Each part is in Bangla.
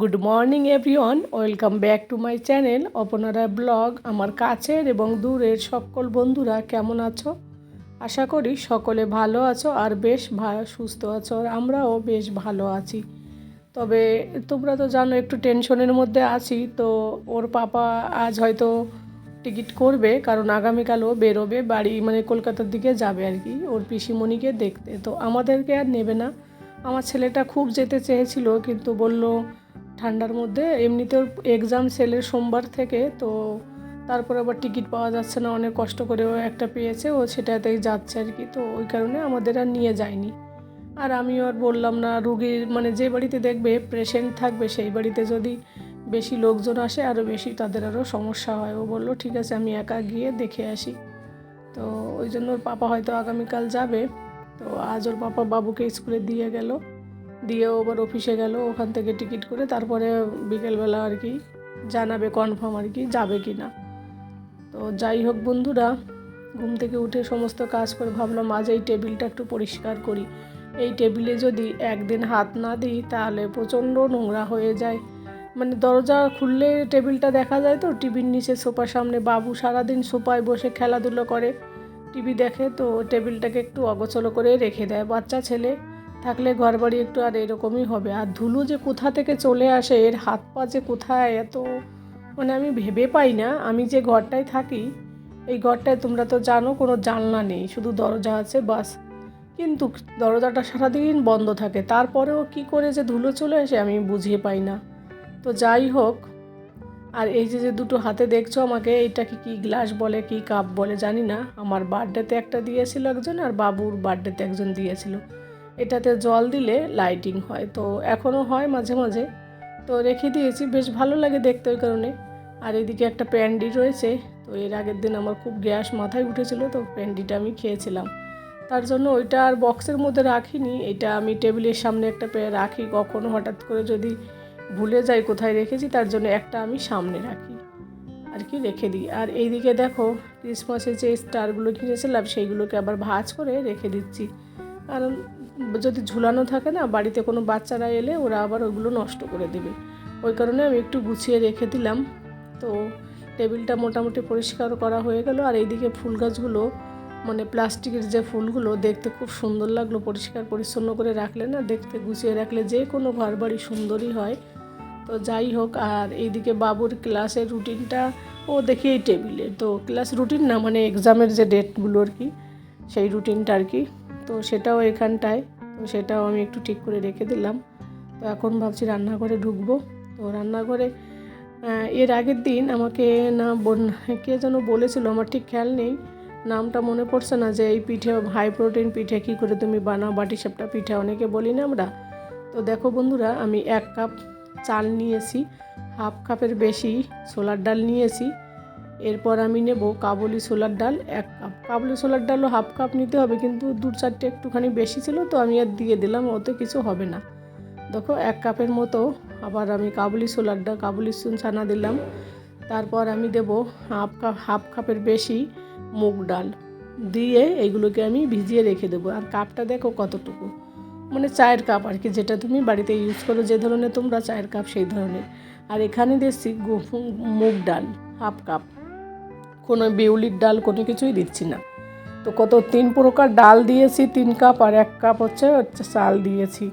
Good morning everyone welcome back to my channel অপনারা blog আমার কাছের এবং দূরের সকল বন্ধুরা কেমন আছো? আশা করি সকলে ভালো আছো আর বেশ সুস্থ আছো আর আমরাও বেশ ভালো আছি। তবে তোমরা তো জানো একটু টেনশনের মধ্যে আছি, তো ওর পাপা আজ হয়তো টিকিট করবে, কারণ আগামীকাল ও বেরোবে, বাড়ি মানে কলকাতার দিকে যাবে আর কি, ওর পিসিমণিকে দেখতে। তো আমাদেরকে আর নেবে না। আমার ছেলেটা খুব যেতে চেয়েছিল, কিন্তু বলল ঠান্ডার মধ্যে এমনিতে এক্সাম সেলের সোমবার থেকে, তো তারপর আবার টিকিট পাওয়া যাচ্ছে না, অনেক কষ্ট করে ও একটা পেয়েছে, ও সেটাতেই যাচ্ছে আর কি, তো ওই কারণে আমাদের আর নিয়ে যায়নি। আর আমিও আর বললাম না রুগীর মানে যে বাড়িতে দেখবে পেশেন্ট থাকবে, সেই বাড়িতে যদি বেশি লোকজন আসে আরও বেশি তাদের আরও সমস্যা হয়। ও বলল, ঠিক আছে, আমি একা গিয়ে দেখে আসি। তো ওই জন্য ওর পাপা হয়তো আগামীকাল যাবে, তো আজ ওর পাপা বাবুকে স্কুলে দিয়ে গেল। দিয়ে ও আবার অফিসে গেল, ওখান থেকে টিকিট করে তারপরে বিকেলবেলা আর কি জানাবে কনফার্ম আর কি যাবে কি না তো যাই হোক বন্ধুরা, ঘুম থেকে উঠে সমস্ত কাজ করে ভাবলাম আজ এই টেবিলটা একটু পরিষ্কার করি। এই টেবিলে যদি একদিন হাত না দিই, তাহলে প্রচণ্ড নোংরা হয়ে যায়। মানে দরজা খুললে টেবিলটা দেখা যায় তো, টিভির নিচে সোফার সামনে, বাবু সারাদিন সোফায় বসে খেলাধুলো করে। টিভি দেখে তো টেবিলটাকে একটু অগোছলো করে রেখে দেয়। বাচ্চা ছেলে থাকলে ঘর বাড়ি একটু আর এরকমই হবে। আর ধুলো যে কোথা থেকে চলে আসে, এর হাত পা যে কোথায়, এত মানে আমি ভেবে পাই না। আমি যে ঘরটায় থাকি, এই ঘরটায় তোমরা তো জানো কোনো জানলা নেই, শুধু দরজা আছে, বাস। কিন্তু দরজাটা সারাদিন বন্ধ থাকে। তারপরেও কি করে যে ধুলো চলে আসে আমি বুঝিয়ে পাই না। তো যাই হোক, আর এই যে যে দুটো হাতে দেখছ আমাকে এইটাকে কি গ্লাস বলে, কি কাপ বলে জানি না। আমার বার্থডেতে একটা দিয়েছিল একজন আর বাবুর বার্থডেতে একজন দিয়েছিল। এটাতে জল দিলে লাইটিং হয়। তো এখনও হয় মাঝে মাঝে। তো রেখে দিয়েছি, বেশ ভালো লাগে দেখতে ওই কারণে। আর এদিকে একটা প্যান্ডি রয়েছে, তো এর আগের দিন আমার খুব গ্যাস মাথায় উঠেছিল, তো প্যান্ডিটা আমি খেয়েছিলাম। তার জন্য ওইটা আর বক্সের মধ্যে রাখিনি, এটা আমি টেবিলের সামনে একটা পেয়ে রাখি। কখনো হঠাৎ করে যদি ভুলে যাই কোথায় রেখেছি, তার জন্য একটা আমি সামনে রাখি। আর কি রেখে দিই। আর এইদিকে দেখো ক্রিসমাসের যে স্টারগুলো কিনেছিলাম সেইগুলোকে আবার ভাঁজ করে রেখে দিচ্ছি। কারণ যদি ঝুলানো থাকে না, বাড়িতে কোনো বাচ্চারা এলে ওরা আবার ওগুলো নষ্ট করে দেবে। ওই কারণে আমি একটু গুছিয়ে রেখে দিলাম। তো টেবিলটা মোটামুটি পরিষ্কার করা হয়ে গেল। আর এইদিকে ফুল গাছগুলো মানে প্লাস্টিকের যে ফুলগুলো, দেখতে খুব সুন্দর লাগল। পরিষ্কার পরিচ্ছন্ন করে রাখলে না, দেখতে গুছিয়ে রাখলে যে কোনো ঘর বাড়ি সুন্দরই হয়। তো যাই হোক, আর এইদিকে বাবুর ক্লাসের রুটিনটা, ও দেখি এই টেবিলে। তো ক্লাস রুটিন না মানে এক্সামের যে ডেটগুলো আর কি, সেই রুটিনটা আর কি। তো সেটাও এখানটায়, তো সেটাও আমি একটু ঠিক করে রেখে দিলাম। তো এখন ভাবছি রান্নাঘরে ঢুকবো। তো রান্নাঘরে এর আগের দিন আমাকে না বোন- কে যেন বলেছিল, আমার ঠিক খেয়াল নেই, নামটা মনে পড়ছে না যে এই পিঠে হাই প্রোটিন পিঠে কী করে তুমি বানাও, বাটি সাপটা পিঠে, অনেকে বলি না আমরা। তো দেখো বন্ধুরা, আমি এক কাপ চাল নিয়েছি, হাফ কাপের বেশি ছোলার ডাল নিয়েছি এরপর আমি নেব কাবুলি ছোলার ডাল এক কাপ। কাবুলি ছোলার ডালও হাফ কাপ নিতে হবে, কিন্তু দু চারটে একটুখানি বেশি ছিল, তো আমি আর দিয়ে দিলাম ওতে কিছু হবে না। দেখো, এক কাপের মতো আবার আমি কাবুলি ছোলার ডাল, কাবুলি ছানা দিলাম। তারপর আমি দেব হাফ কাপ, হাফ কাপের বেশি মুগ ডাল। দিয়ে এইগুলোকে আমি ভিজিয়ে রেখে দেবো, আর কাপটা দেখো কতটুকু। মানে চায়ের কাপ আর কি, যেটা তুমি বাড়িতে ইউজ করো, যে ধরনের তোমরা চায়ের কাপ সেই ধরনের। আর এখানে দিচ্ছি মুগ ডাল, হাফ কাপ। কোনো বিউলির ডাল কোনো কিছুই দিচ্ছি না। তো কত তিন প্রকার ডাল দিয়েছি, তিন কাপ আর এক কাপ হচ্ছে হচ্ছে চাল দিয়েছি।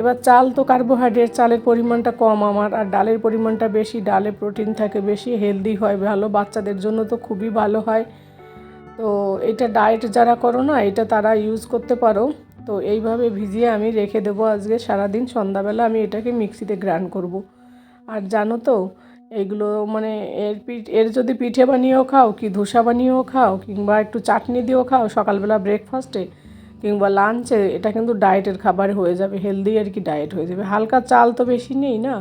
এবার চাল তো কার্বোহাইড্রেট চালের পরিমাণটা কম আমার। আর ডালের পরিমাণটা বেশি, ডালে প্রোটিন থাকে বেশি হেলদি হয়, ভালো। বাচ্চাদের জন্য তো খুবই ভালো হয়। তো এটা ডায়েট যারা করো না, এটা তারা ইউজ করতে পারো। তো এইভাবে ভিজিয়ে আমি রেখে দেবো আজকে। সারাদিন সন্ধ্যাবেলা আমি এটাকে মিক্সিতে গ্রাইন্ড করব। আর জানো তো এইগুলো মানে এর পিঠ, এর যদি পিঠে বানিয়েও খাও, কি ধোসা বানিয়েও খাও, কিংবা একটু চাটনি দিয়েও খাও, সকালবেলা ব্রেকফাস্টে কিংবা লাঞ্চে এটা কিন্তু ডায়েটের খাবার হয়ে যাবে হেলদি আর কি ডায়েট হয়ে যাবে। হালকা চাল তো বেশি নেই না?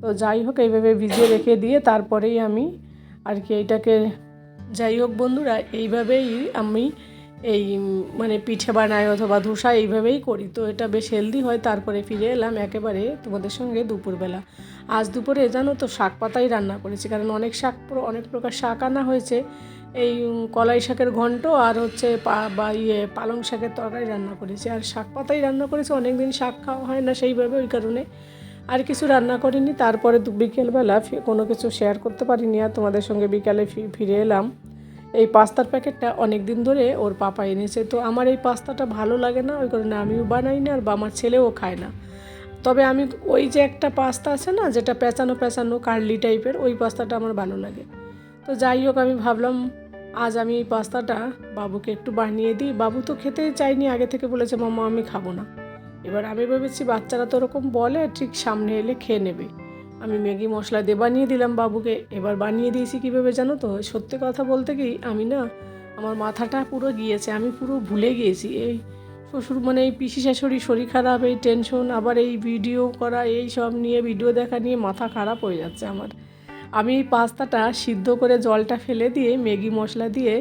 তো যাই হোক, এইভাবে ভিজিয়ে রেখে দিয়ে তারপরেই আমি আর কি এইটাকে, যাই হোক বন্ধুরা, এইভাবেই আমি এই মানে পিঠে বানাই অথবা ধোসা এইভাবেই করি। তো এটা বেশ হেলদি হয়, তারপরে ফিরে এলাম একেবারে তোমাদের সঙ্গে দুপুরবেলা। আজ দুপুরে জানো তো, শাক পাতাই রান্না করেছি, কারণ অনেক শাক অনেক প্রকার শাক আনা হয়েছে। এই কলাই শাকের ঘন্ট আর হচ্ছে বা ইয়ে পালং শাকের তরকারি রান্না করেছি। আর শাক পাতাই রান্না করেছি অনেক দিন শাক খাওয়া হয় না সেইভাবে ওই কারণে। আর কিছু রান্না করিনি, তারপরে বিকেলবেলা কোনো কিছু শেয়ার করতে পারিনি, আর তোমাদের সঙ্গে বিকালে ফিরে এলাম। এই পাস্তার প্যাকেটটা অনেক দিন ধরে ওর পাপা এনেছে। তো আমার এই পাস্তাটা ভালো লাগে না, ওই কারণে আমিও বানাই না আর বা আমার ছেলেও খায় না। তবে আমি ওই যে একটা পাস্তা আছে না, যেটা পেঁচানো পেঁচানো কার্লি টাইপের, ওই পাস্তাটা আমার ভালো লাগে। তো যাই হোক, আমি ভাবলাম আজ আমি এই পাস্তাটা বাবুকে একটু বানিয়ে দিই। বাবু তো খেতেই চাইনি আগে থেকে বলেছে মামা আমি খাব না। এবার আমি ভেবেছি, বাচ্চারা তো ওরকম বলে, ঠিক সামনে এলে খেয়ে নেবে। আমি ম্যাগি মশলা দিয়ে বানিয়ে দিলাম বাবুকে। এবার বানিয়ে দিয়েছি কীভাবে জানো তো? সত্যি কথা বলতে কি, আমি না, আমার মাথাটা পুরো গিয়েছে, আমি পুরো ভুলে গিয়েছি। এই শ্বশুর মানে এই পিসি শাশুড়ি শরীর খারাপ, এই টেনশন আবার এই ভিডিও করা, এই সব নিয়ে ভিডিও দেখা নিয়ে মাথা খারাপ হয়ে যাচ্ছে আমার। আমি এই পাস্তাটা সিদ্ধ করে জলটা ফেলে দিয়ে ম্যাগি মশলা দিয়ে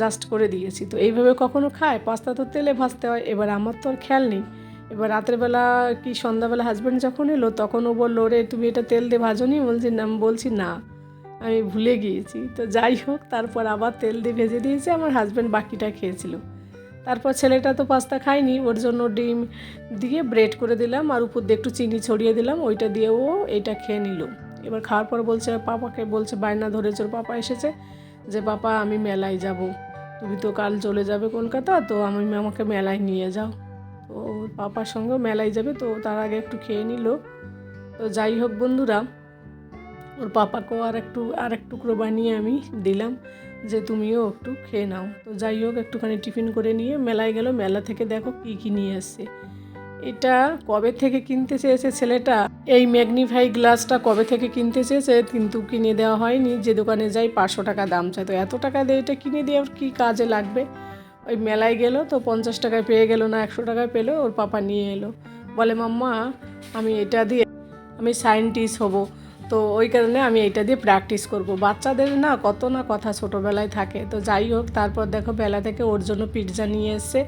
জাস্ট করে দিয়েছি। তো এইভাবে কখনো খায়? পাস্তা তো তেলে ভাজতে হয়, এবার আমার তো আর খেয়াল নেই। এবার রাতের বেলা কি সন্ধ্যাবেলা হাজব্যান্ড যখন এলো, তখন ও বলল রে তুমি এটা তেল দিয়ে ভাজনি বলছি, না বলছি না, আমি ভুলে গিয়েছি। তো যাই হোক, তারপর আবার তেল দিয়ে ভেজে দিয়েছি, আমার হাজব্যান্ড বাকিটা খেয়েছিল। তারপর ছেলেটা তো পাস্তা খায়নি, ওর জন্য ডিম দিয়ে ব্রেড করে দিলাম, আর উপর দিয়ে একটু চিনি ছড়িয়ে দিলাম, ওইটা দিয়ে ও এটা খেয়ে নিল। এবার খাওয়ার পর বলছে, পাপাকে বলছে, বায়না ধরেছে, ওর পাপা এসেছে যে, পাপা, আমি মেলায় যাব। তুমি তো কাল চলে যাবে কলকাতা, তো আমি, আমাকে মেলায় নিয়ে যাও। ওর পাপার সঙ্গেও মেলায় যাবে, তো তার আগে একটু খেয়ে নিল। তো যাই হোক বন্ধুরা, ওর পাপাকেও আর একটু, আর এক টুকরো বানিয়ে আমি দিলাম, যে তুমিও একটু খেয়ে নাও। তো যাই হোক, একটুখানি টিফিন করে নিয়ে মেলায় গেল। মেলা থেকে দেখো কী কী নিয়ে এসছে এটা কবে থেকে কিনতে চেয়েছে ছেলেটা? এই ম্যাগনিফাই গ্লাসটা কবে থেকে কিনতে চেয়েছে? কিন্তু কিনে দেওয়া হয়নি। যে দোকানে যাই, পাঁচশো টাকা দাম চাই তো এত টাকা দিয়ে এটা কিনে দিয়ে ওর কী কাজে লাগবে? ওই মেলায় গেল তো পঞ্চাশ টাকায় পেয়ে গেল না একশো টাকায় পেল, ওর পাপা নিয়ে এলো। বলে, মাম্মা, আমি এটা দিয়ে, আমি সায়েন্টিস্ট হব। তো ওই কারণে আমি এটা দিয়ে প্র্যাকটিস করব। বাচ্চাদের না কত না কথা ছোটোবেলায় থাকে। তো যাই হোক, তারপর দেখো বেলা থেকে ওর জন্য পিৎজা নিয়ে এসছে।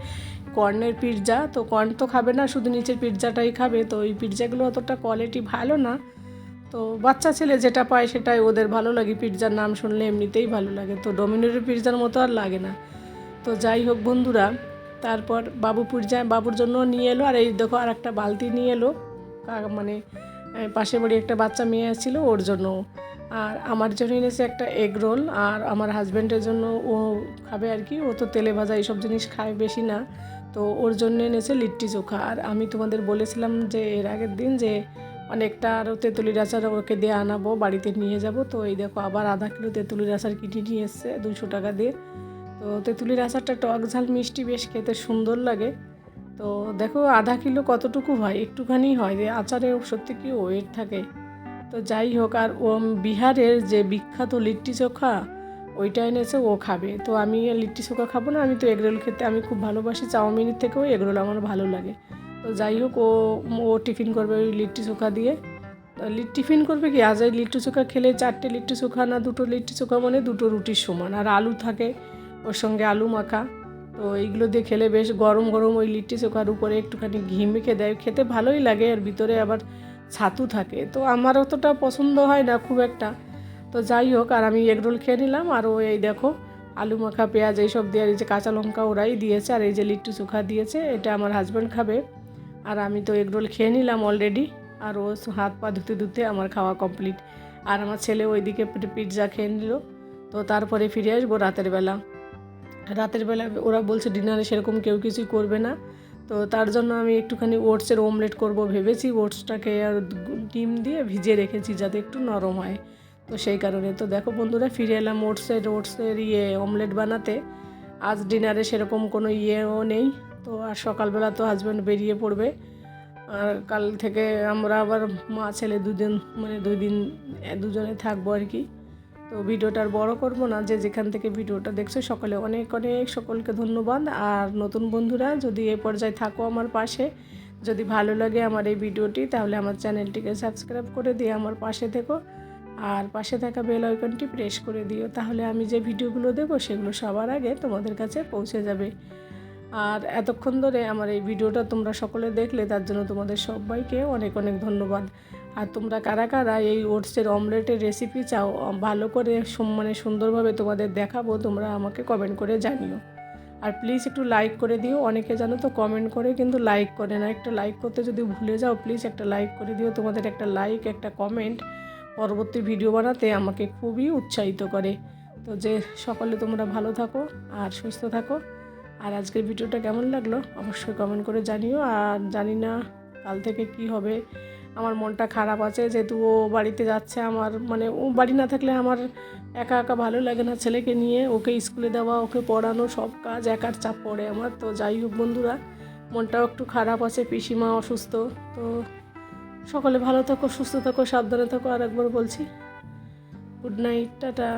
কর্নের পিৎজা, তো কর্ন তো খাবে না, শুধু নিচের পিৎজাটাই খাবে। তো ওই পিৎজাগুলো অতটা কোয়ালিটি ভালো না। তো বাচ্চা ছেলে যেটা পায় সেটাই, ওদের ভালো লাগে। পিৎজার নাম শুনলে এমনিতেই ভালো লাগে। তো ডোমিনোরের পিৎজার মতো আর লাগে না। তো যাই হোক বন্ধুরা, তারপর বাবু পিৎজা বাবুর জন্য নিয়ে এলো, আর এই দেখো আর একটা বালতি নিয়ে এলো। মানে পাশে বাড়ি একটা বাচ্চা মেয়ে ছিল ওর জন্য। আর আমার জন্য এনেছে একটা এগ রোল, আর আমার হাজব্যান্ডের জন্য ও খাবে আর কি। ও তো তেলে ভাজা এইসব জিনিস খায় বেশি না। তো ওর জন্য এনেছে লিট্টি চোখা। আর আমি তোমাদের বলেছিলাম যে এর আগের দিন যে অনেকটা আরও তেঁতুলির আচার ওকে দিয়ে আনাবো, বাড়িতে নিয়ে যাব। তো এই দেখো আবার আধা কিলো তেঁতুলির আচার কিনে নিয়ে এসছে, দুশো টাকা দিয়ে। তো তেঁতুলির আচারটা টক ঝাল মিষ্টি, বেশ খেতে সুন্দর লাগে। তো দেখো আধা কিলো কতটুকু হয়? একটুখানি হয়। যে আচারে সত্যি কি ওয়েট থাকে? তো যাই হোক, আর ও বিহারের যে বিখ্যাত লিট্টি চোখা, ওইটা এনেছে, ও খাবে। তো আমি লিট্টি চোখা খাব না, আমি তো এগরোল খেতে, আমি খুব ভালোবাসি চাউমিনের থেকেও এগরোল আমার ভালো লাগে। তো যাই হোক, ও ও টিফিন করবে ওই লিট্টি চোখা দিয়ে। তো লি- টিফিন করবে কি? আজ এই লিট্টি চোখা খেলে চারটে লিট্টি চোখা না, দুটো লিট্টি চোখা মানে দুটো রুটির সমান। আর আলু থাকে ওর সঙ্গে আলু মাখা। তো এইগুলো দিয়ে খেলে বেশ গরম গরম ওই লিট্টি চোখার উপরে একটুখানি ঘি মেখে দেয়। খেতে ভালোই লাগে আর ভিতরে আবার ছাতু থাকে। তো আমার অতটা পছন্দ হয় না খুব একটা। তো যাই হোক, আর আমি এগরোল খেয়ে নিলাম। আর ও এই দেখো, আলু মাখা, পেঁয়াজ এইসব দিয়ে এই যে কাঁচা লঙ্কা ওরাই দিয়েছে। আর এই যে লিট্টু চোখা দিয়েছে, এটা আমার হাজব্যান্ড খাবে। আর আমি তো এগরোল খেয়ে নিলাম অলরেডি আর ও হাত পা ধুতে ধুতে আমার খাওয়া কমপ্লিট আর আমার ছেলে ওইদিকে পিৎজা খেয়ে নিল। তো তারপরে ফিরে আসব রাতের বেলা। রাতের বেলা ওরা বলছে ডিনারে সেরকম কেউ কিছুই করবে না। তো তার জন্য আমি একটুখানি ওটসের ওমলেট করব ভেবেছি, ওটসটাকে আর ডিম দিয়ে ভিজিয়ে রেখেছি যাতে একটু নরম হয়। তো সেই কারণে। তো দেখো বন্ধুরা, ফিরে এলাম ওটসের ওটসের ইয়ে অমলেট বানাতে। আজ ডিনারে সেরকম কোনো ইয়েও নেই। তো আর সকালবেলা তো হাজব্যান্ড বেরিয়ে পড়বে। আর কাল থেকে আমরা আবার মা, ছেলে দুজন মানে দুই দিন, দুজনে থাকব আর কি। তো ভিডিওটা আর বড় করব না, যে যেখান থেকে ভিডিওটা দেখছ, সকলে অনেক অনেক সকলকে ধন্যবাদ। আর নতুন বন্ধুরা, যদি এ পর্যায়ে থাকো আমার পাশে, যদি ভালো লাগে আমার এই ভিডিওটি, তাহলে আমার চ্যানেলটিকে সাবস্ক্রাইব করে দিয়ে আমার পাশে থেকো। আর পাশে থাকা বেল আইকনটি প্রেস করে দিও, তাহলে আমি যে ভিডিওগুলো দেবো, সেগুলো সবার আগে তোমাদের কাছে পৌঁছে যাবে। আর এতক্ষণ ধরে আমার এই ভিডিওটা তোমরা সকলে দেখলে, তার জন্য তোমাদের সবাইকে অনেক অনেক ধন্যবাদ। আর তোমরা কারা কারা এই ওটসের অমলেটের রেসিপি চাও ভালো করে মানে সুন্দরভাবে তোমাদের দেখাবো, তোমরা আমাকে কমেন্ট করে জানিও। আর প্লিজ একটু লাইক করে দিও, অনেকে জানো তো কমেন্ট করে, কিন্তু লাইক করে না। একটা লাইক করতে যদি ভুলে যাও প্লিজ একটা লাইক করে দিও। তোমাদের একটা লাইক একটা কমেন্ট পরবর্তী ভিডিও বানাতে আমাকে খুবই উৎসাহিত করে। তো যে সকলে তোমরা ভালো থাকো আর সুস্থ থাকো। আর আজকের ভিডিওটা কেমন লাগল, অবশ্যই কমেন্ট করে জানিও। আর জানি না কাল থেকে কি হবে। আমার মনটা খারাপ আছে, যেহেতু ও বাড়িতে যাচ্ছে আমার মানে ও বাড়ি না থাকলে আমার একা একা ভালো লাগে না ছেলেকে নিয়ে। ওকে স্কুলে দেওয়া, ওকে পড়ানো, সব কাজ একার চাপ পড়ে আমার। তো যাই হোক বন্ধুরা, মনটাও একটু খারাপ আছে, পিসিমা অসুস্থ। তো সকলে ভালো থাকো, সুস্থ থাকো, সাবধানে থাকো। আর একবার বলছি গুড নাইট টাটা।